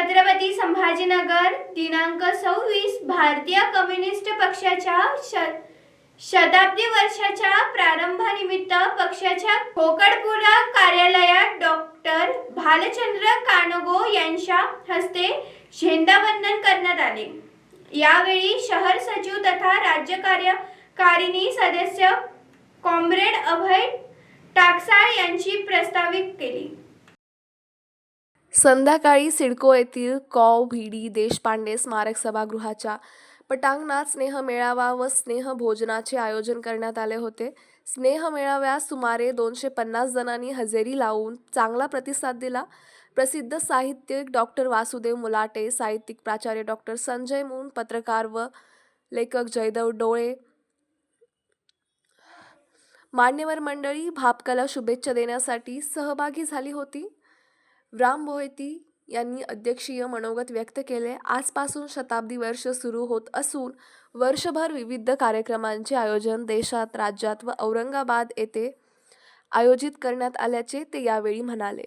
छत्रपती संभाजीनगर दिनांक सव्वीस भारतीय कम्युनिस्ट पक्षाच्या श शताब्दी वर्षाच्या प्रारंभानिमित्त पक्षाच्या कोकडपुरा कार्यालयात डॉक्टर भालचंद्र कानगो यांच्या हस्ते झेंडावंदन करण्यात आले. यावेळी शहर सचिव तथा राज्य कार्यकारिणी सदस्य कॉम्रेड अभय टाकसाळ यांची प्रस्तावित केली. संध्याकाळी सिडको येथील कॉ व्ही डी देशपांडे स्मारक सभागृहाच्या पटांगणात स्नेह मेळावा व स्नेह भोजनाचे आयोजन करण्यात आले होते. स्नेह मेळाव्यास सुमारे दोनशे पन्नास जणांनी हजेरी लावून चांगला प्रतिसाद दिला. प्रसिद्ध साहित्यिक डॉक्टर वासुदेव मुलाटे साहित्यिक प्राचार्य डॉक्टर संजय मून पत्रकार व लेखक जयदेव डोळे मान्यवर मंडळी भापकाला शुभेच्छा देण्यासाठी सहभागी झाली होती. राम मोहिती यांनी अध्यक्षीय मनोगत व्यक्त केले. आजपासून शताब्दी वर्ष सुरू होत असून वर्षभर विविध कार्यक्रमांचे आयोजन देशात राज्यात व औरंगाबाद येथे आयोजित करण्यात आल्याचे ते यावेळी म्हणाले.